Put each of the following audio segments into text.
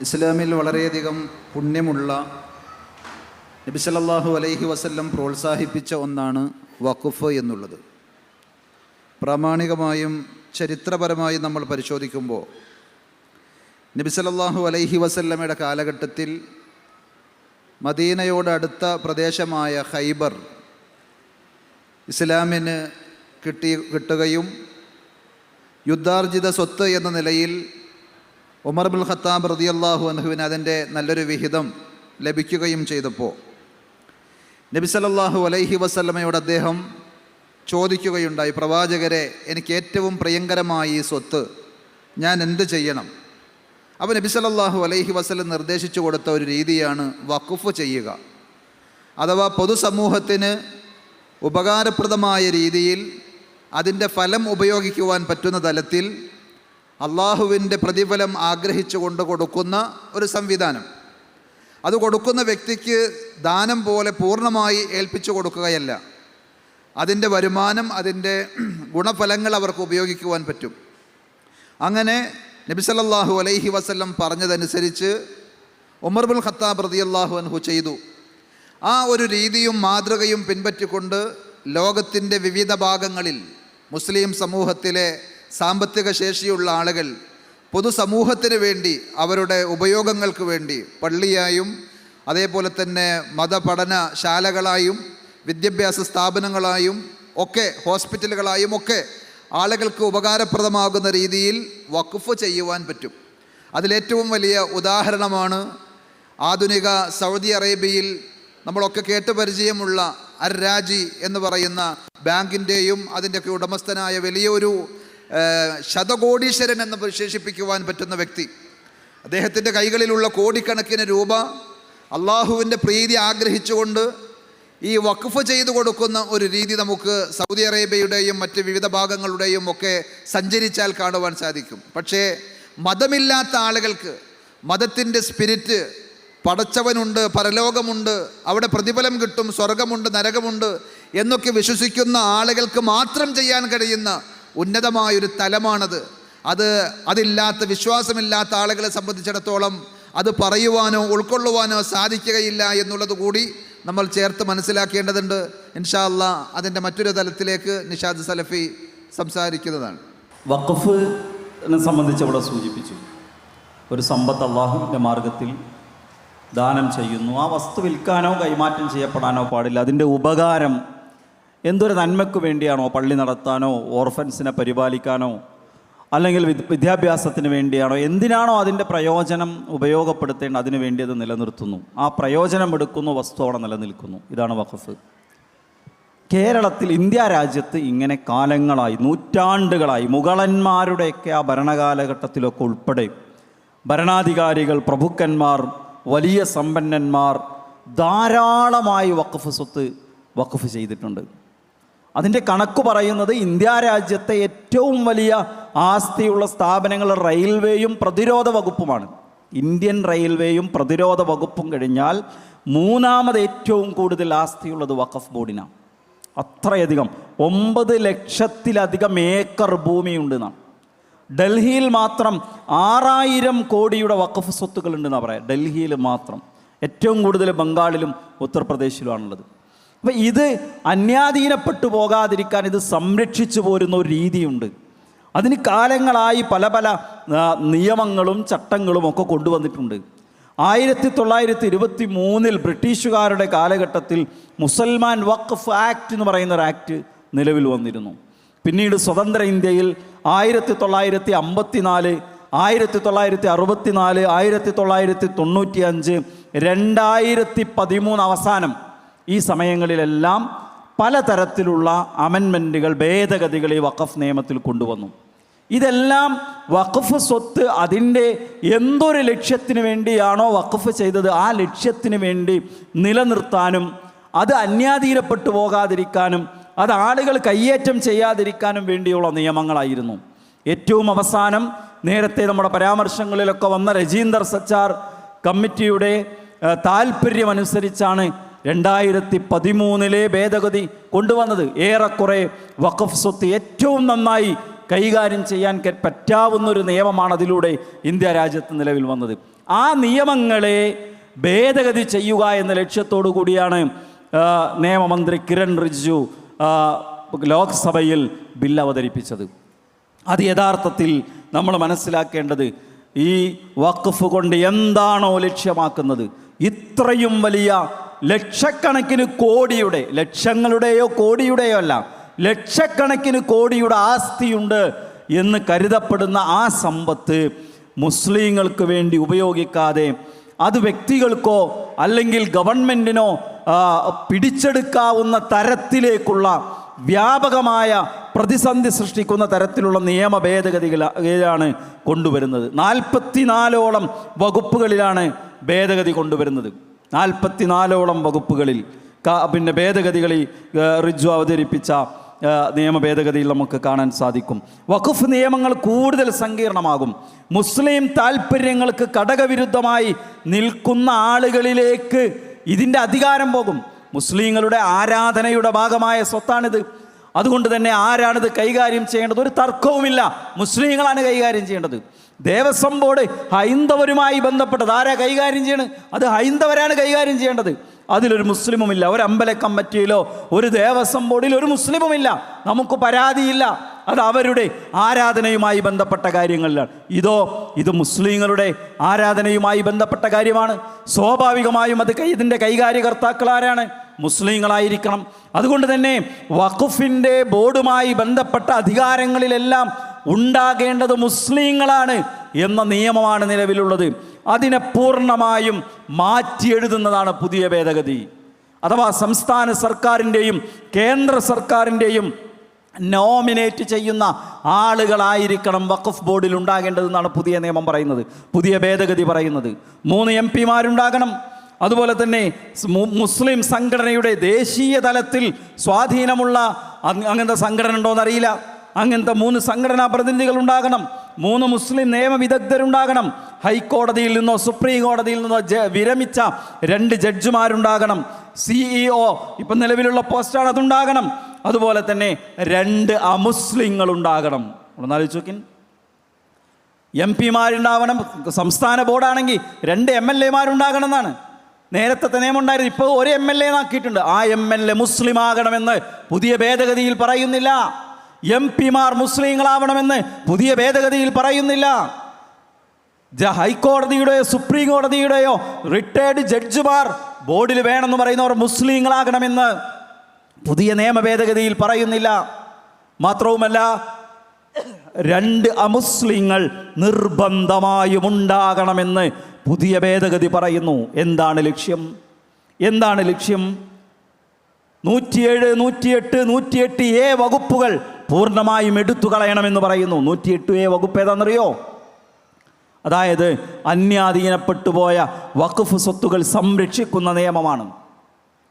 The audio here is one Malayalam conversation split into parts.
ഇസ്ലാമിൽ വളരെയധികം പുണ്യമുള്ള നബി സല്ലല്ലാഹു അലൈഹി വസല്ലം പ്രോത്സാഹിപ്പിച്ച ഒന്നാണ് വഖഫ് എന്നുള്ളത്. പ്രാമാണികമായും ചരിത്രപരമായും നമ്മൾ പരിശോധിക്കുമ്പോൾ നബി സല്ലല്ലാഹു അലൈഹി വസല്ലമയുടെ കാലഘട്ടത്തിൽ മദീനയോട് അടുത്ത പ്രദേശമായ ഹൈബർ ഇസ്ലാമിന് കിട്ടി കിട്ടുകയും യുദ്ധാർജിത സ്വത്ത് എന്ന നിലയിൽ ഉമർ ബുൽ ഖത്താബ് റതിയല്ലാഹു അൻഹുവിന് അതിന്റെ നല്ലൊരു വിഹിതം ലഭിക്കുകയും ചെയ്തപ്പോൾ നബി സല്ലല്ലാഹു അലൈഹി വസല്ലമയോട് അദ്ദേഹം ചോദിക്കുകയുണ്ടായി പ്രവാചകരെ എനിക്ക് ഏറ്റവും പ്രിയങ്കരമായ ഈ സ്വത്ത് ഞാൻ എന്ത് ചെയ്യണം? അപ്പോൾ നബി സല്ലല്ലാഹു അലൈഹി വസല്ലം നിർദ്ദേശിച്ചു കൊടുത്ത ഒരു രീതിയാണ് വഖഫ് ചെയ്യുക. അഥവാ പൊതുസമൂഹത്തിന് ഉപകാരപ്രദമായ രീതിയിൽ അതിന്റെ ഫലം ഉപയോഗിക്കുവാൻ പറ്റുന്ന തലത്തിൽ അള്ളാഹുവിന്റെ പ്രതിഫലം ആഗ്രഹിച്ചു കൊണ്ട് കൊടുക്കുന്ന ഒരു സംവിധാനം. അത് കൊടുക്കുന്ന വ്യക്തിക്ക് ദാനം പോലെ പൂർണമായി ഏൽപ്പിച്ചു കൊടുക്കുകയല്ല. അതിന്റെ വരുമാനം അതിന്റെ ഗുണഫലങ്ങൾ അവർക്ക് ഉപയോഗിക്കുവാൻ പറ്റും. അങ്ങനെ നബി സല്ലല്ലാഹു അലൈഹി വസല്ലം പറഞ്ഞതനുസരിച്ച് ഉമർ ബുൽ ഖത്താബ് റളിയല്ലാഹു അൻഹു ചെയ്തു. ആ ഒരു രീതിയും മാതൃകയും പിൻപറ്റിക്കൊണ്ട് ലോകത്തിന്റെ വിവിധ ഭാഗങ്ങളിൽ മുസ്ലിം സമൂഹത്തിലെ സാമ്പത്തിക ശേഷിയുള്ള ആളുകൾ പൊതുസമൂഹത്തിന് വേണ്ടി അവരുടെ ഉപയോഗങ്ങൾക്ക് വേണ്ടി പള്ളിയായും അതേപോലെ തന്നെ മതപഠന ശാലകളായും വിദ്യാഭ്യാസ സ്ഥാപനങ്ങളായും ഒക്കെ ഹോസ്പിറ്റലുകളായും ഒക്കെ ആളുകൾക്ക് ഉപകാരപ്രദമാകുന്ന രീതിയിൽ വഖഫ് ചെയ്യുവാൻ പറ്റും. അതിലേറ്റവും വലിയ ഉദാഹരണമാണ് ആധുനിക സൗദി അറേബ്യയിൽ നമ്മളൊക്കെ കേട്ട് പരിചയമുള്ള അർ രാജി എന്ന് പറയുന്ന ബാങ്കിന്റെയും അതിന്റെയൊക്കെ ഉടമസ്ഥനായ വലിയൊരു ശതകോടീശ്വരൻ എന്ന് വിശേഷിപ്പിക്കുവാൻ പറ്റുന്ന വ്യക്തി. അദ്ദേഹത്തിന്റെ കൈകളിലുള്ള കോടിക്കണക്കിന് രൂപ അള്ളാഹുവിന്റെ പ്രീതി ആഗ്രഹിച്ചുകൊണ്ട് ഈ വഖഫ് ചെയ്തു കൊടുക്കുന്ന ഒരു രീതി നമുക്ക് സൗദി അറേബ്യയുടെയും മറ്റ് വിവിധ ഭാഗങ്ങളുടെയും ഒക്കെ സഞ്ചരിച്ചാൽ കാണുവാൻ സാധിക്കും. പക്ഷേ മതമില്ലാത്ത ആളുകൾക്ക് മതത്തിന്റെ സ്പിരിറ്റ് പടച്ചവനുണ്ട് പരലോകമുണ്ട് അവിടെ പ്രതിഫലം കിട്ടും സ്വർഗമുണ്ട് നരകമുണ്ട് എന്നൊക്കെ വിശ്വസിക്കുന്ന ആളുകൾക്ക് മാത്രം ചെയ്യാൻ കഴിയുന്ന ഉന്നതമായൊരു തലമാണത്. അത് അതില്ലാത്ത വിശ്വാസമില്ലാത്ത ആളുകളെ സംബന്ധിച്ചിടത്തോളം അത് പറയുവാനോ ഉൾക്കൊള്ളുവാനോ സാധിക്കുകയില്ല എന്നുള്ളത് കൂടി നമ്മൾ ചേർത്ത് മനസ്സിലാക്കേണ്ടതുണ്ട്. ഇൻഷാല്ല അതിന്റെ മറ്റൊരു തലത്തിലേക്ക് നിഷാദ് സലഫി സംസാരിക്കുന്നതാണ്. വഖഫിനെ സംബന്ധിച്ച് അവിടെ സൂചിപ്പിച്ചു. ഒരു സമ്പത്ത് അള്ളാഹുവിന്റെ മാർഗത്തിൽ ദാനം ചെയ്യുന്നു. ആ വസ്തു വിൽക്കാനോ കൈമാറ്റം ചെയ്യപ്പെടാനോ പാടില്ല. അതിന്റെ ഉപകാരം എന്തൊരു നന്മയ്ക്ക് വേണ്ടിയാണോ പള്ളി നടത്താനോ ഓർഫൻസിനെ പരിപാലിക്കാനോ അല്ലെങ്കിൽ വിദ്- വിദ്യാഭ്യാസത്തിന് വേണ്ടിയാണോ എന്തിനാണോ അതിന്റെ പ്രയോജനം ഉപയോഗപ്പെടുത്തേണ്ട അതിനു വേണ്ടി അത് നിലനിർത്തുന്നു. ആ പ്രയോജനം എടുക്കുന്ന വസ്തു അവിടെ നിലനിൽക്കുന്നു. ഇതാണ് വഖഫ്. കേരളത്തിൽ ഇന്ത്യ രാജ്യത്ത് ഇങ്ങനെ കാലങ്ങളായി നൂറ്റാണ്ടുകളായി മുഗളന്മാരുടെയൊക്കെ ആ ഭരണകാലഘട്ടത്തിലൊക്കെ ഉൾപ്പെടെ ഭരണാധികാരികൾ പ്രഭുക്കന്മാർ വലിയ സമ്പന്നന്മാർ ധാരാളമായി വഖഫ് സ്വത്ത് വഖഫ് ചെയ്തിട്ടുണ്ട്. അതിന്റെ കണക്ക് പറയുന്നത് ഇന്ത്യ രാജ്യത്തെ ഏറ്റവും വലിയ ആസ്തിയുള്ള സ്ഥാപനങ്ങൾ റെയിൽവേയും പ്രതിരോധ വകുപ്പുമാണ്. ഇന്ത്യൻ റെയിൽവേയും പ്രതിരോധ വകുപ്പും കഴിഞ്ഞാൽ മൂന്നാമത് ഏറ്റവും കൂടുതൽ ആസ്തിയുള്ളത് വഖഫ് ബോർഡിനാണ് അത്രയധികം ഒമ്പത് ലക്ഷത്തിലധികം ഏക്കർ ഭൂമിയുണ്ട് എന്നാണ് ഡൽഹിയിൽ മാത്രം ആറായിരം കോടിയുടെ വഖഫ് സ്വത്തുക്കളുണ്ടെന്നാണ് പറയാം. ഡൽഹിയിൽ മാത്രം. ഏറ്റവും കൂടുതൽ ബംഗാളിലും ഉത്തർപ്രദേശിലുമാണുള്ളത്. അപ്പം ഇത് അന്യാധീനപ്പെട്ടു പോകാതിരിക്കാൻ ഇത് സംരക്ഷിച്ചു പോരുന്ന ഒരു രീതിയുണ്ട്. അതിന് കാലങ്ങളായി പല പല നിയമങ്ങളും ചട്ടങ്ങളും ഒക്കെ കൊണ്ടുവന്നിട്ടുണ്ട്. ആയിരത്തി തൊള്ളായിരത്തി ഇരുപത്തി മൂന്നിൽ ബ്രിട്ടീഷുകാരുടെ കാലഘട്ടത്തിൽ മുസൽമാൻ വഖഫ് ആക്ട് എന്ന് പറയുന്ന ഒരു ആക്ട് നിലവിൽ വന്നിരുന്നു. പിന്നീട് സ്വതന്ത്ര ഇന്ത്യയിൽ ആയിരത്തി തൊള്ളായിരത്തി അമ്പത്തിനാല് ആയിരത്തി തൊള്ളായിരത്തി അറുപത്തിനാല് ആയിരത്തി തൊള്ളായിരത്തി തൊണ്ണൂറ്റി അഞ്ച് രണ്ടായിരത്തി പതിമൂന്ന് അവസാനം ഈ സമയങ്ങളിലെല്ലാം പലതരത്തിലുള്ള അമെൻമെന്റുകൾ ഭേദഗതികൾ ഈ വഖഫ് നിയമത്തിൽ കൊണ്ടുവന്നു. ഇതെല്ലാം വഖഫ് സ്വത്ത് അതിന്റെ എന്തൊരു ലക്ഷ്യത്തിന് വേണ്ടിയാണോ വഖഫ് ചെയ്തത് ആ ലക്ഷ്യത്തിന് വേണ്ടി നിലനിർത്താനും അത് അന്യാധീനപ്പെട്ടു പോകാതിരിക്കാനും അത് ആളുകൾ കയ്യേറ്റം ചെയ്യാതിരിക്കാനും വേണ്ടിയുള്ള നിയമങ്ങളായിരുന്നു. ഏറ്റവും അവസാനം നേരത്തെ നമ്മുടെ പരാമർശങ്ങളിലൊക്കെ വന്ന രജീന്ദർ സച്ചാർ കമ്മിറ്റിയുടെ താല്പര്യമനുസരിച്ചാണ് രണ്ടായിരത്തി പതിമൂന്നിലെ ഭേദഗതി കൊണ്ടുവന്നത് ഏറെക്കുറെ വഖഫ് സ്വത്ത് ഏറ്റവും നന്നായി കൈകാര്യം ചെയ്യാൻ പറ്റാവുന്ന ഒരു നിയമമാണ് അതിലൂടെ ഇന്ത്യ രാജ്യത്ത് നിലവിൽ വന്നത്. ആ നിയമങ്ങളെ ഭേദഗതി ചെയ്യുക എന്ന ലക്ഷ്യത്തോടു കൂടിയാണ് നിയമമന്ത്രി കിരൺ റിജിജു ലോക്സഭയിൽ ബിൽ അവതരിപ്പിച്ചത്. അത് യഥാർത്ഥത്തിൽ നമ്മൾ മനസ്സിലാക്കേണ്ടത് ഈ വഖഫ് കൊണ്ട് എന്താണോ ലക്ഷ്യമാക്കുന്നത്. ഇത്രയും വലിയ ലക്ഷക്കണക്കിന് കോടിയുടെ ലക്ഷങ്ങളുടെയോ കോടിയുടെയോ അല്ല ലക്ഷക്കണക്കിന് കോടിയുടെ ആസ്തിയുണ്ട് എന്ന് കരുതപ്പെടുന്ന ആ സമ്പത്ത് മുസ്ലിങ്ങൾക്ക് വേണ്ടി ഉപയോഗിക്കാതെ അത് വ്യക്തികൾക്കോ അല്ലെങ്കിൽ ഗവൺമെന്റിനോ പിടിച്ചെടുക്കാവുന്ന തരത്തിലേക്കുള്ള വ്യാപകമായ പ്രതിസന്ധി സൃഷ്ടിക്കുന്ന തരത്തിലുള്ള നിയമ ഭേദഗതികളാണ് കൊണ്ടുവരുന്നത്. നാൽപ്പത്തിനാലോളം വകുപ്പുകളിലാണ് ഭേദഗതി കൊണ്ടുവരുന്നത്. നാൽപ്പത്തിനാലോളം വകുപ്പുകളിൽ പിന്നെ ഭേദഗതികളിൽ റിജു അവതരിപ്പിച്ച നിയമ ഭേദഗതിയിൽ നമുക്ക് കാണാൻ സാധിക്കും. വഖഫ് നിയമങ്ങൾ കൂടുതൽ സങ്കീർണമാകും. മുസ്ലിം താല്പര്യങ്ങൾക്ക് കടകവിരുദ്ധമായി നിൽക്കുന്ന ആളുകളിലേക്ക് ഇതിന്റെ അധികാരം പോകും. മുസ്ലിങ്ങളുടെ ആരാധനയുടെ ഭാഗമായ സ്വത്താണിത്. അതുകൊണ്ട് തന്നെ ആരാണിത് കൈകാര്യം ചെയ്യേണ്ടത്? ഒരു തർക്കവുമില്ല. മുസ്ലിങ്ങളാണ് കൈകാര്യം ചെയ്യേണ്ടത്. ദേവസ്വം ബോർഡ് ഹൈന്ദവരുമായി ബന്ധപ്പെട്ടത്. ആരാ കൈകാര്യം ചെയ്യണത് അത് ഹൈന്ദവരാണ് കൈകാര്യം ചെയ്യേണ്ടത്. അതിലൊരു മുസ്ലിമുമില്ല. ഒരു അമ്പല കമ്മറ്റിയിലോ ഒരു ദേവസ്വം ബോർഡിൽ ഒരു മുസ്ലിമുമില്ല. നമുക്ക് പരാതിയില്ല. അത് അവരുടെ ആരാധനയുമായി ബന്ധപ്പെട്ട കാര്യങ്ങളിലാണ്. ഇതോ ഇത് മുസ്ലിങ്ങളുടെ ആരാധനയുമായി ബന്ധപ്പെട്ട കാര്യമാണ്. സ്വാഭാവികമായും അത് ഇതിന്റെ കൈകാര്യകർത്താക്കൾ ആരാണ്? മുസ്ലിങ്ങളായിരിക്കണം. അതുകൊണ്ട് തന്നെ വഖുഫിന്റെ ബോർഡുമായി ബന്ധപ്പെട്ട അധികാരങ്ങളിലെല്ലാം ഉണ്ടാകേണ്ടത് മുസ്ലിങ്ങളാണ് എന്ന നിയമമാണ് നിലവിലുള്ളത്. അതിനെ പൂർണമായും മാറ്റിയെഴുതുന്നതാണ് പുതിയ ഭേദഗതി. അഥവാ സംസ്ഥാന സർക്കാരിന്റെയും കേന്ദ്ര സർക്കാരിന്റെയും നോമിനേറ്റ് ചെയ്യുന്ന ആളുകളായിരിക്കണം വഖഫ് ബോർഡിൽ ഉണ്ടാകേണ്ടതെന്നാണ് പുതിയ നിയമം പറയുന്നത് പുതിയ ഭേദഗതി പറയുന്നത്. മൂന്ന് എം പിമാരുണ്ടാകണം. അതുപോലെ തന്നെ മുസ്ലിം സംഘടനയുടെ ദേശീയ തലത്തിൽ സ്വാധീനമുള്ള അങ്ങനത്തെ സംഘടന ഉണ്ടോ എന്നറിയില്ല അങ്ങനത്തെ മൂന്ന് സംഘടനാ പ്രതിനിധികൾ ഉണ്ടാകണം. മൂന്ന് മുസ്ലിം നിയമവിദഗ്ധരുണ്ടാകണം ഹൈക്കോടതിയിൽ നിന്നോ സുപ്രീം കോടതിയിൽ നിന്നോ വിരമിച്ച രണ്ട് ജഡ്ജിമാരുണ്ടാകണം. സിഇഒ ഇപ്പം നിലവിലുള്ള പോസ്റ്റാണ് അതുണ്ടാകണം. അതുപോലെ തന്നെ രണ്ട് അമുസ്ലിങ്ങൾ ഉണ്ടാകണം ഒന്ന് ആലോചിച്ച് നോക്കിൻ. എം പിമാരുണ്ടാവണം സംസ്ഥാന ബോർഡാണെങ്കിൽ രണ്ട് എം എൽ എമാരുണ്ടാകണം എന്നാണ് നേരത്തെ തന്നെ ഉണ്ടായിരുന്നു ഇപ്പോൾ ഒരു എം എൽ എ ആക്കിയിട്ടുണ്ട്. ആ എം എൽ എ മുസ്ലിം ആകണമെന്ന് പുതിയ ഭേദഗതിയിൽ പറയുന്നില്ല. എം പിമാർ മുസ്ലിങ്ങളാവണമെന്ന് പുതിയ ഭേദഗതിയിൽ പറയുന്നില്ല. ഹൈക്കോടതിയുടെയോ സുപ്രീം കോടതിയുടെയോ റിട്ടയർഡ് ജഡ്ജിമാർ ബോർഡിൽ വേണമെന്ന് പറയുന്നവർ മുസ്ലിങ്ങളാകണമെന്ന് പുതിയ നിയമ ഭേദഗതിയിൽ പറയുന്നില്ല. മാത്രവുമല്ല രണ്ട് അമുസ്ലിങ്ങൾ നിർബന്ധമായും ഉണ്ടാകണമെന്ന് പുതിയ ഭേദഗതി പറയുന്നു. എന്താണ് ലക്ഷ്യം? എന്താണ് ലക്ഷ്യം? നൂറ്റിയേഴ് നൂറ്റിയെട്ട് നൂറ്റിയെട്ട് എ വകുപ്പുകൾ പൂർണമായും എടുത്തു കളയണമെന്ന് പറയുന്നു. നൂറ്റിയെട്ട് എ വകുപ്പ് ഏതാണെന്നറിയോ? അതായത് അന്യാധീനപ്പെട്ടുപോയ വഖഫ് സ്വത്തുകൾ സംരക്ഷിക്കുന്ന നിയമമാണ്.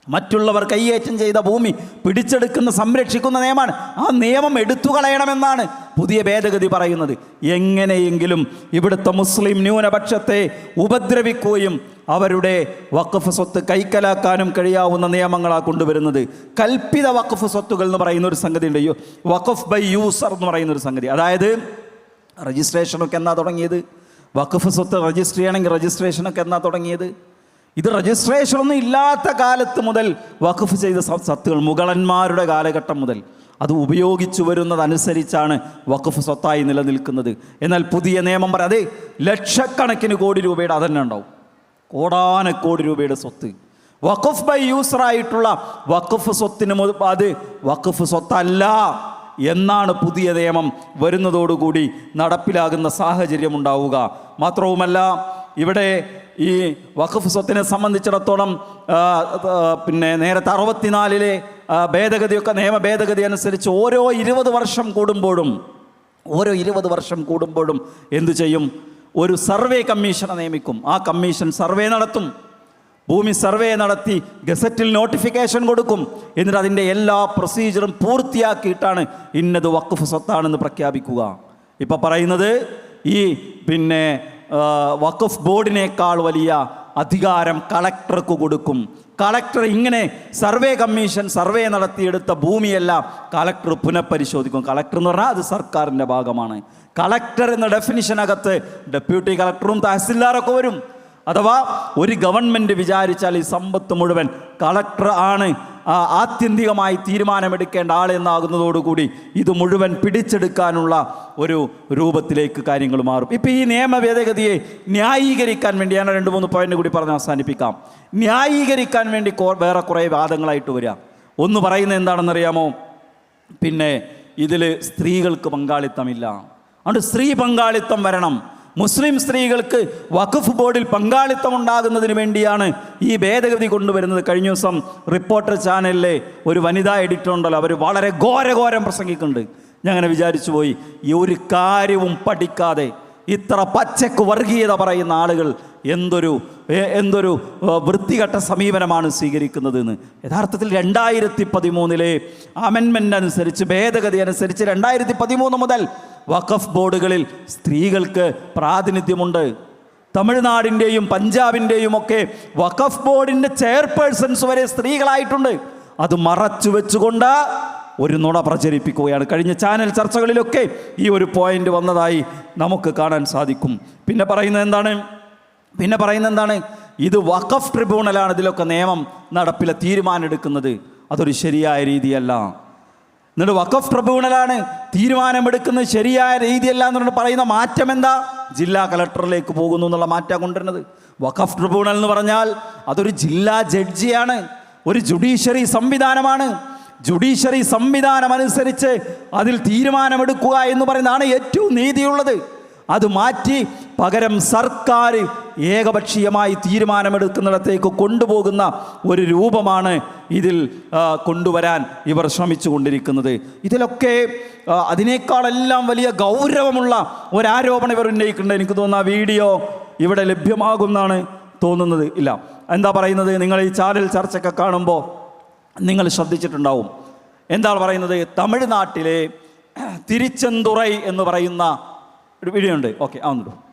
മറ്റുള്ളവർ കൈയേറ്റം ചെയ്ത ഭൂമി പിടിച്ചെടുക്കുന്ന സംരക്ഷിക്കുന്ന നിയമമാണ്. ആ നിയമം എടുത്തു കളയണമെന്നാണ് പുതിയ ഭേദഗതി പറയുന്നത്. എങ്ങനെയെങ്കിലും ഇവിടുത്തെ മുസ്ലിം ന്യൂനപക്ഷത്തെ ഉപദ്രവിക്കുകയും അവരുടെ വഖഫ് സ്വത്ത് കൈക്കലാക്കാനും കഴിയാവുന്ന നിയമങ്ങളാണ് കൊണ്ടുവരുന്നത്. കൽപ്പിത വഖഫ് സ്വത്തുകൾ എന്ന് പറയുന്ന ഒരു സംഗതി ഉണ്ട്. വഖഫ് ബൈ യൂസർ എന്ന് പറയുന്ന ഒരു സംഗതി. അതായത് രജിസ്ട്രേഷനൊക്കെ എന്നാ തുടങ്ങിയത്? വഖഫ് സ്വത്ത് രജിസ്റ്റർ ചെയ്യണമെങ്കിൽ രജിസ്ട്രേഷനൊക്കെ എന്നാ തുടങ്ങിയത്? ഇത് രജിസ്ട്രേഷൻ ഒന്നും ഇല്ലാത്ത കാലത്ത് മുതൽ വഖഫ് ചെയ്ത സ്വത്തുകൾ മുഗളന്മാരുടെ കാലഘട്ടം മുതൽ അത് ഉപയോഗിച്ചു വരുന്നതനുസരിച്ചാണ് വഖഫ് സ്വത്തായി നിലനിൽക്കുന്നത്. എന്നാൽ പുതിയ നിയമം പറയാം അതെ ലക്ഷക്കണക്കിന് കോടി രൂപയുടെ അതന്നെ ഉണ്ടാവും. കോടാനക്കോടി രൂപയുടെ സ്വത്ത്. വഖഫ് ബൈ യൂസർ ആയിട്ടുള്ള വഖഫ് സ്വത്തിന് അത് വഖഫ് സ്വത്തല്ല എന്നാണ് പുതിയ നിയമം വരുന്നതോടുകൂടി നടപ്പിലാകുന്ന സാഹചര്യം ഉണ്ടാവുക. മാത്രവുമല്ല ഇവിടെ ഈ വഖഫ് സ്വത്തിനെ സംബന്ധിച്ചിടത്തോളം പിന്നെ നേരത്തെ അറുപത്തിനാലിലെ ഭേദഗതിയൊക്കെ നിയമ ഭേദഗതി അനുസരിച്ച് ഓരോ ഇരുപത് വർഷം കൂടുമ്പോഴും ഓരോ ഇരുപത് വർഷം കൂടുമ്പോഴും എന്തു ചെയ്യും? ഒരു സർവേ കമ്മീഷനെ നിയമിക്കും. ആ കമ്മീഷൻ സർവേ നടത്തും. ഭൂമി സർവേ നടത്തി ഗസറ്റിൽ നോട്ടിഫിക്കേഷൻ കൊടുക്കും. എന്നിട്ട് അതിന്റെ എല്ലാ പ്രൊസീജിയറും പൂർത്തിയാക്കിയിട്ടാണ് ഇന്നത് വഖഫ് സ്വത്താണെന്ന് പ്രഖ്യാപിക്കുക. ഇപ്പം പറയുന്നത് ഈ പിന്നെ വഖഫ് ബോർഡിനേക്കാൾ വലിയ അധികാരം കളക്ടർക്ക് കൊടുക്കും. കളക്ടർ ഇങ്ങനെ സർവേ കമ്മീഷൻ സർവേ നടത്തിയെടുത്ത ഭൂമിയെല്ലാം കളക്ടർ പുനഃപരിശോധിക്കും. കളക്ടർ എന്ന് പറഞ്ഞാൽ അത് സർക്കാരിന്റെ ഭാഗമാണ്. കളക്ടർ എന്ന ഡെഫിനിഷനകത്ത് ഡെപ്യൂട്ടി കളക്ടറും തഹസിൽദാറൊക്കെ വരും. അഥവാ ഒരു ഗവൺമെന്റ് വിചാരിച്ചാൽ ഈ സമ്പത്ത് മുഴുവൻ കളക്ടർ ആണ്. ആത്യന്തികമായി തീരുമാനമെടുക്കേണ്ട ആൾ എന്നാകുന്നതോടുകൂടി ഇത് മുഴുവൻ പിടിച്ചെടുക്കാനുള്ള ഒരു രൂപത്തിലേക്ക് കാര്യങ്ങൾ മാറും. ഇപ്പം ഈ നിയമ ഭേദഗതിയെ ന്യായീകരിക്കാൻ വേണ്ടി ഞാൻ രണ്ട് മൂന്ന് പോയിന്റ് കൂടി പറഞ്ഞ് അവസാനിപ്പിക്കാം. ന്യായീകരിക്കാൻ വേണ്ടി വേറെ കുറേ വാദങ്ങളായിട്ട് വരിക ഒന്ന് പറയുന്നത് എന്താണെന്നറിയാമോ? പിന്നെ ഇതിൽ സ്ത്രീകൾക്ക് പങ്കാളിത്തമില്ല. അതുകൊണ്ട് സ്ത്രീ പങ്കാളിത്തം വരണം. മുസ്ലിം സ്ത്രീകൾക്ക് വഖഫ് ബോർഡിൽ പങ്കാളിത്തം ഉണ്ടാകുന്നതിന് വേണ്ടിയാണ് ഈ ഭേദഗതി കൊണ്ടുവരുന്നത്. കഴിഞ്ഞ ദിവസം റിപ്പോർട്ടർ ചാനലിലെ ഒരു വനിതാ എഡിറ്റർ ഉണ്ടല്ലോ അവർ വളരെ ഘോരഘോരം പ്രസംഗിക്കുന്നുണ്ട്. ഞാൻ അങ്ങനെ വിചാരിച്ചു പോയി ഈ ഒരു കാര്യവും പഠിക്കാതെ ഇത്ര പച്ചക്ക് വർഗീയത പറയുന്ന ആളുകൾ എന്തൊരു എന്തൊരു വൃത്തികെട്ട സമീപനമാണ് സ്വീകരിക്കുന്നതെന്ന്. യഥാർത്ഥത്തിൽ രണ്ടായിരത്തി പതിമൂന്നിലെ അമെൻമെന്റ് അനുസരിച്ച് ഭേദഗതി അനുസരിച്ച് രണ്ടായിരത്തി പതിമൂന്ന് മുതൽ വഖഫ് ബോർഡുകളിൽ സ്ത്രീകൾക്ക് പ്രാതിനിധ്യമുണ്ട്. തമിഴ്നാടിന്റെയും പഞ്ചാബിന്റെയും ഒക്കെ വഖഫ് ബോർഡിന്റെ ചെയർപേഴ്സൺസ് വരെ സ്ത്രീകളായിട്ടുണ്ട്. അത് മറച്ചു വെച്ചുകൊണ്ട് ഒരു നുണ പ്രചരിപ്പിക്കുകയാണ്. കഴിഞ്ഞ ചാനൽ ചർച്ചകളിലൊക്കെ ഈ ഒരു പോയിന്റ് വന്നതായി നമുക്ക് കാണാൻ സാധിക്കും. പിന്നെ പറയുന്നത് എന്താണ്? പിന്നെ പറയുന്നത് എന്താണ്? ഇത് വഖഫ് ട്രിബ്യൂണലാണ് ഇതിലൊക്കെ നിയമം നടപ്പിലെ തീരുമാനം എടുക്കുന്നത് അതൊരു ശരിയായ രീതിയല്ല. എന്നിട്ട് വഖഫ് ട്രിബ്യൂണലാണ് തീരുമാനമെടുക്കുന്നത് ശരിയായ രീതിയല്ല എന്നുകൊണ്ട് പറയുന്ന മാറ്റം എന്താ? ജില്ലാ കളക്ടറിലേക്ക് പോകുന്നു എന്നുള്ള മാറ്റം കൊണ്ടുവരുന്നത്. വഖഫ് ട്രിബ്യൂണൽ എന്ന് പറഞ്ഞാൽ അതൊരു ജില്ലാ ജഡ്ജിയാണ്. ഒരു ജുഡീഷ്യറി സംവിധാനമാണ്. ജുഡീഷ്യറി സംവിധാനം അനുസരിച്ച് അതിൽ തീരുമാനമെടുക്കുക എന്ന് പറയുന്നതാണ് ഏറ്റവും നീതിയുള്ളത്. അത് മാറ്റി പകരം സർക്കാർ ഏകപക്ഷീയമായി തീരുമാനമെടുക്കുന്നിടത്തേക്ക് കൊണ്ടുപോകുന്ന ഒരു രൂപമാണ് ഇതിൽ കൊണ്ടുവരാൻ ഇവർ ശ്രമിച്ചു കൊണ്ടിരിക്കുന്നത് ഇതിലൊക്കെ അതിനേക്കാളെല്ലാം വലിയ ഗൗരവമുള്ള ഒരാരോപണം ഇവർ ഉന്നയിക്കുന്നുണ്ട്. എനിക്ക് തോന്നുന്ന വീഡിയോ ഇവിടെ ലഭ്യമാകുമെന്നാണ് തോന്നുന്നത്. ഇല്ല. എന്താ പറയുന്നത്? നിങ്ങൾ ഈ ചാനൽ ചർച്ചയൊക്കെ കാണുമ്പോൾ നിങ്ങൾ ശ്രദ്ധിച്ചിട്ടുണ്ടാവും. എന്താണ് പറയുന്നത്? തമിഴ്നാട്ടിലെ തിരിച്ചന്തുറൈ എന്ന് പറയുന്ന ഒരു വീഡിയോ ഉണ്ട്. ഓക്കെ ആ ഒന്നിടും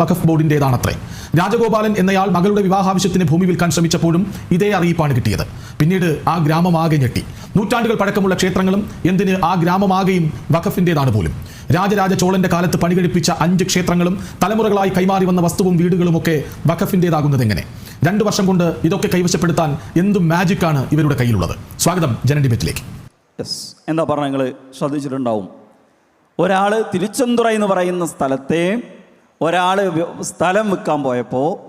വഖഫ് ബോർഡിന്റെതാണത്രേ രാജഗോപാലൻ എന്നയാൾ മകളുടെ വിവാഹാവശ്യത്തിന് ഭൂമി വിൽക്കാൻ ശ്രമിച്ചപ്പോഴും ഇതേ അറിയിപ്പാണ് കിട്ടിയത്. പിന്നീട് ആ ഗ്രാമമാകെ ഞെട്ടി. നൂറ്റാണ്ടുകൾ പഴക്കമുള്ള ക്ഷേത്രങ്ങളും എന്തിന് ആ ഗ്രാമമാകെയും വഖഫിന്റെതാണ് പോലും. രാജരാജ ചോളന്റെ കാലത്ത് പണികഴിപ്പിച്ച അഞ്ച് ക്ഷേത്രങ്ങളും തലമുറകളായി കൈമാറി വന്ന വസ്തുവും വീടുകളുമൊക്കെ വഖഫിന്റെതാകുന്നത് എങ്ങനെ രണ്ടു വർഷം കൊണ്ട് ഇതൊക്കെ കൈവശപ്പെടുത്താൻ എന്തും മാജിക്കാണ് ഇവരുടെ കയ്യിലുള്ളത്. സ്വാഗതം ജനൻ യെസ് എന്താ പറഞ്ഞ നിങ്ങൾ ശ്രദ്ധിച്ചിട്ടുണ്ടാവും. ഒരാൾ തിരുച്ചെന്തുറ എന്ന് പറയുന്ന സ്ഥലത്തെ ഒരാൾ സ്ഥലം വിൽക്കാൻ പോയപ്പോൾ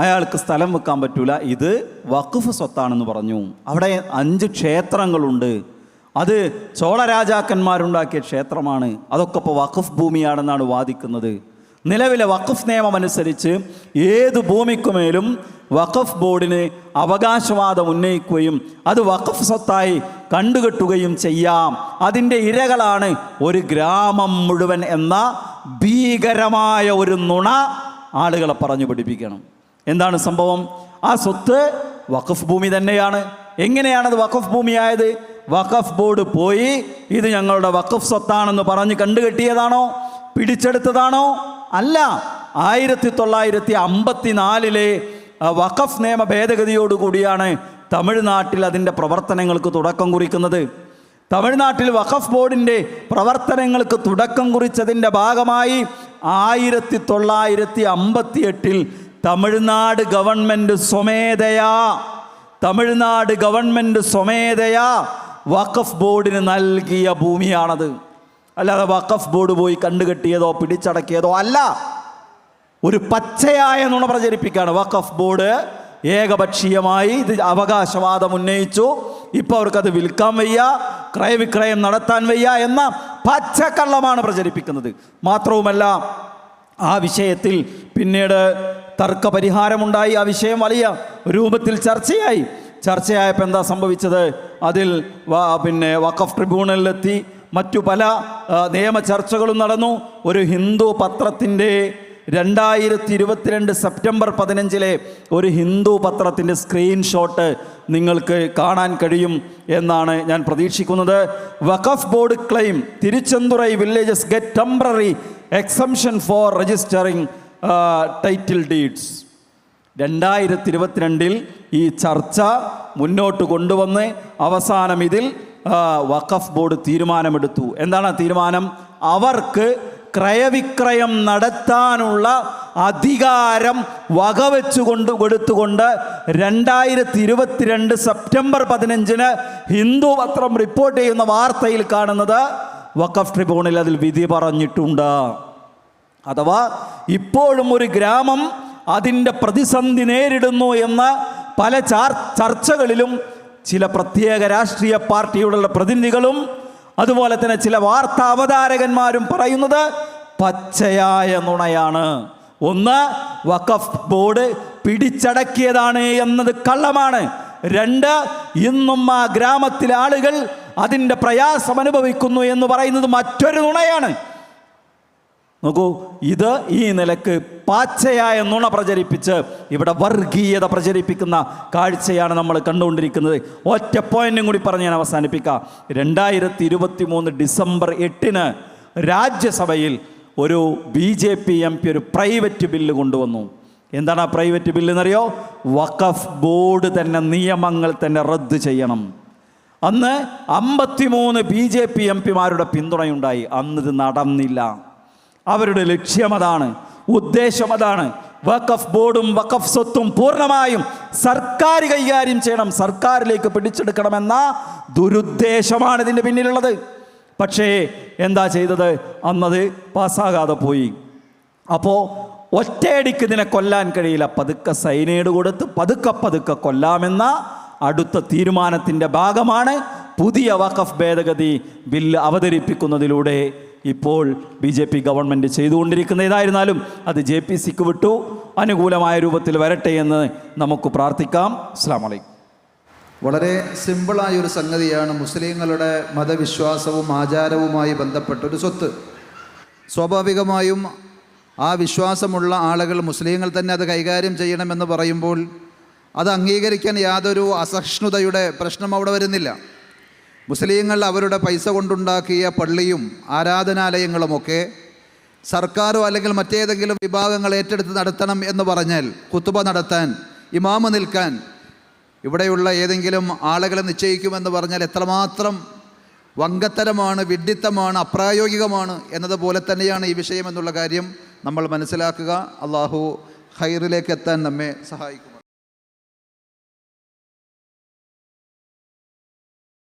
അയാൾക്ക് സ്ഥലം വെക്കാൻ പറ്റൂല. ഇത് വഖഫ് സ്വത്താണെന്ന് പറഞ്ഞു. അവിടെ അഞ്ച് ക്ഷേത്രങ്ങളുണ്ട്. അത് ചോള രാജാക്കന്മാരുണ്ടാക്കിയ ക്ഷേത്രമാണ്. അതൊക്കെ ഇപ്പോൾ വഖഫ് ഭൂമിയാണെന്നാണ് വാദിക്കുന്നത്. നിലവിലെ വഖഫ് നിയമം അനുസരിച്ച് ഏത് ഭൂമിക്കുമേലും വഖഫ് ബോർഡിന് അവകാശവാദം ഉന്നയിക്കുകയും അത് വഖഫ് സ്വത്തായി കണ്ടുകെട്ടുകയും ചെയ്യാം. അതിന്റെ ഇരകളാണ് ഒരു ഗ്രാമം മുഴുവൻ എന്ന ഭീകരമായ ഒരു നുണ ആളുകളെ പറഞ്ഞു പഠിപ്പിക്കണം. എന്താണ് സംഭവം? ആ സ്വത്ത് വഖഫ് ഭൂമി തന്നെയാണ്. എങ്ങനെയാണത് വഖഫ് ഭൂമിയായത്? വഖഫ് ബോർഡ് പോയി ഇത് ഞങ്ങളുടെ വഖഫ് സ്വത്താണെന്ന് പറഞ്ഞ് കണ്ടുകെട്ടിയതാണോ? പിടിച്ചെടുത്തതാണോ? അല്ല. ആയിരത്തി തൊള്ളായിരത്തി അമ്പത്തിനാലിലെ വഖഫ് നിയമ ഭേദഗതിയോടുകൂടിയാണ് തമിഴ്നാട്ടിൽ അതിന്റെ പ്രവർത്തനങ്ങൾക്ക് തുടക്കം കുറിക്കുന്നത്. തമിഴ്നാട്ടിൽ വഖഫ് ബോർഡിന്റെ പ്രവർത്തനങ്ങൾക്ക് തുടക്കം കുറിച്ചതിന്റെ ഭാഗമായി ആയിരത്തി തൊള്ളായിരത്തി അമ്പത്തി എട്ടിൽ തമിഴ്നാട് ഗവൺമെന്റ് സ്വമേധയാ തമിഴ്നാട് ഗവൺമെന്റ് സ്വമേധയാ വഖഫ് ബോർഡിന് നൽകിയ ഭൂമിയാണത്. അല്ലാതെ വഖഫ് ബോർഡ് പോയി കണ്ടുകെട്ടിയതോ പിടിച്ചടക്കിയതോ അല്ല. ഒരു പച്ചയായ നുണ പ്രചരിപ്പിക്കുകയാണ് വഖഫ് ബോർഡ്. ഏകപക്ഷീയമായി ഇത് അവകാശവാദം ഉന്നയിച്ചു. ഇപ്പോൾ അവർക്കത് വിൽക്കാൻ വയ്യ ക്രയവിക്രയം നടത്താൻ വയ്യ എന്ന പച്ചക്കള്ളമാണ് പ്രചരിപ്പിക്കുന്നത്. മാത്രവുമല്ല ആ വിഷയത്തിൽ പിന്നീട് തർക്കപരിഹാരമുണ്ടായി. ആ വിഷയം വലിയ രൂപത്തിൽ ചർച്ചയായി. ചർച്ചയായപ്പോൾ എന്താ സംഭവിച്ചത്? അതിൽ പിന്നെ വഖഫ് ട്രിബ്യൂണലിലെത്തി. മറ്റു പല നിയമ ചർച്ചകളും നടന്നു. ഒരു ഹിന്ദു പത്രത്തിന്റെ രണ്ടായിരത്തി ഇരുപത്തിരണ്ട് സെപ്റ്റംബർ പതിനഞ്ചിലെ ഒരു ഹിന്ദു പത്രത്തിന്റെ സ്ക്രീൻഷോട്ട് നിങ്ങൾക്ക് കാണാൻ കഴിയും എന്നാണ് ഞാൻ പ്രതീക്ഷിക്കുന്നത്. Waqf board claim Thiruchendurai villages get temporary exemption for registering title deeds. രണ്ടായിരത്തി ഇരുപത്തിരണ്ടിൽ ഈ ചർച്ച മുന്നോട്ട് കൊണ്ടുവന്ന് അവസാനം ഇതിൽ വഖഫ് ബോർഡ് തീരുമാനമെടുത്തു. എന്താണ് തീരുമാനം? അവർക്ക് ക്രയവിക്രയം നടത്താനുള്ള അധികാരം വകവെച്ചുകൊണ്ട് കൊടുത്തുകൊണ്ട് രണ്ടായിരത്തി ഇരുപത്തിരണ്ട് സെപ്റ്റംബർ പതിനഞ്ചിന് ഹിന്ദു പത്രം റിപ്പോർട്ട് ചെയ്യുന്ന വാർത്തയിൽ കാണുന്നത് വഖഫ് ട്രിബ്യൂണൽ അതിൽ വിധി പറഞ്ഞിട്ടുണ്ട്. അഥവാ ഇപ്പോഴും ഒരു ഗ്രാമം അതിന്റെ പ്രതിസന്ധി നേരിടുന്നു എന്ന പല ചാർ ചർച്ചകളിലും ചില പ്രത്യേക രാഷ്ട്രീയ പാർട്ടിയുടെ പ്രതിനിധികളും അതുപോലെ തന്നെ ചില വാർത്താ അവതാരകന്മാരും പറയുന്നത് പച്ചയായ നുണയാണ്. ഒന്ന് വഖഫ് ബോർഡ് പിടിച്ചടക്കിയതാണ് എന്നത് കള്ളമാണ്. രണ്ട് ഇന്നും ആ ഗ്രാമത്തിലെ ആളുകൾ അതിന്റെ പ്രയാസം അനുഭവിക്കുന്നു എന്ന് പറയുന്നത് മറ്റൊരു നുണയാണ്. നോക്കൂ ഇത് ഈ നിലയ്ക്ക് പാച്ചയായ നുണ പ്രചരിപ്പിച്ച് ഇവിടെ വർഗീയത പ്രചരിപ്പിക്കുന്ന കാഴ്ചയാണ് നമ്മൾ കണ്ടുകൊണ്ടിരിക്കുന്നത്. ഒറ്റ പോയിന്റും കൂടി പറഞ്ഞ് ഞാൻ അവസാനിപ്പിക്കാം. രണ്ടായിരത്തി ഇരുപത്തി മൂന്ന് ഡിസംബർ എട്ടിന് രാജ്യസഭയിൽ ഒരു B J P M P ഒരു പ്രൈവറ്റ് ബില്ല് കൊണ്ടുവന്നു. എന്താണ് ആ പ്രൈവറ്റ് ബില്ല് എന്നറിയോ വഖഫ് ബോർഡ് തന്നെ നിയമങ്ങൾ തന്നെ റദ്ദ് ചെയ്യണം. അന്ന് അമ്പത്തിമൂന്ന് ബി ജെ പി എം പിമാരുടെ പിന്തുണയുണ്ടായി. അന്ന് നടന്നില്ല. അവരുടെ ലക്ഷ്യം അതാണ് ഉദ്ദേശം അതാണ്. വഖഫ് ബോർഡും വഖഫ് സ്വത്തും പൂർണമായും സർക്കാർ കൈകാര്യം ചെയ്യണം സർക്കാരിലേക്ക് പിടിച്ചെടുക്കണമെന്ന ദുരുദ്ദേശമാണ് ഇതിന്റെ പിന്നിലുള്ളത്. പക്ഷേ എന്താ ചെയ്തത്? അന്നത് പാസ്സാകാതെ പോയി. അപ്പോൾ ഒറ്റയടിക്ക് ഇതിനെ കൊല്ലാൻ കഴിയില്ല. പതുക്കെ സൈനേഡ് കൊടുത്ത് പതുക്കെ പതുക്കെ കൊല്ലാമെന്ന അടുത്ത തീരുമാനത്തിന്റെ ഭാഗമാണ് പുതിയ വഖഫ് ഭേദഗതി ബില്ല് അവതരിപ്പിക്കുന്നതിലൂടെ ഇപ്പോൾ ബി ജെ പി ഗവൺമെന്റ് ചെയ്തുകൊണ്ടിരിക്കുന്ന ഏതായിരുന്നാലും അത് ജെ പി സിക്ക് വിട്ടു. അനുകൂലമായ രൂപത്തിൽ വരട്ടെ എന്ന് നമുക്ക് പ്രാർത്ഥിക്കാം. അസ്ലാം വലൈക്കും വളരെ സിമ്പിളായ ഒരു സംഗതിയാണ് മുസ്ലിങ്ങളുടെ മതവിശ്വാസവും ആചാരവുമായി ബന്ധപ്പെട്ട ഒരു സ്വത്ത്. സ്വാഭാവികമായും ആ വിശ്വാസമുള്ള ആളുകൾ മുസ്ലിങ്ങൾ തന്നെ അത് കൈകാര്യം ചെയ്യണമെന്ന് പറയുമ്പോൾ അത് അംഗീകരിക്കാൻ യാതൊരു അസഹിഷ്ണുതയുടെ പ്രശ്നം അവിടെ വരുന്നില്ല. മുസ്ലിങ്ങൾ അവരുടെ പൈസ കൊണ്ടുണ്ടാക്കിയ പള്ളിയും ആരാധനാലയങ്ങളുമൊക്കെ സർക്കാരോ അല്ലെങ്കിൽ മറ്റേതെങ്കിലും വിഭാഗങ്ങൾ ഏറ്റെടുത്ത് നടത്തണം എന്ന് പറഞ്ഞാൽ കുത്തുബ നടത്താൻ ഇമാമ് നിൽക്കാൻ ഇവിടെയുള്ള ഏതെങ്കിലും ആളുകളെ നിശ്ചയിക്കുമെന്ന് പറഞ്ഞാൽ എത്രമാത്രം വങ്കത്തരമാണ് വിഡ്ഢിത്തമാണ് അപ്രായോഗികമാണ് എന്നതുപോലെ തന്നെയാണ് ഈ വിഷയം എന്നുള്ള കാര്യം നമ്മൾ മനസ്സിലാക്കുക. അള്ളാഹു ഹൈറിലേക്ക് എത്താൻ നമ്മെ സഹായിക്കും.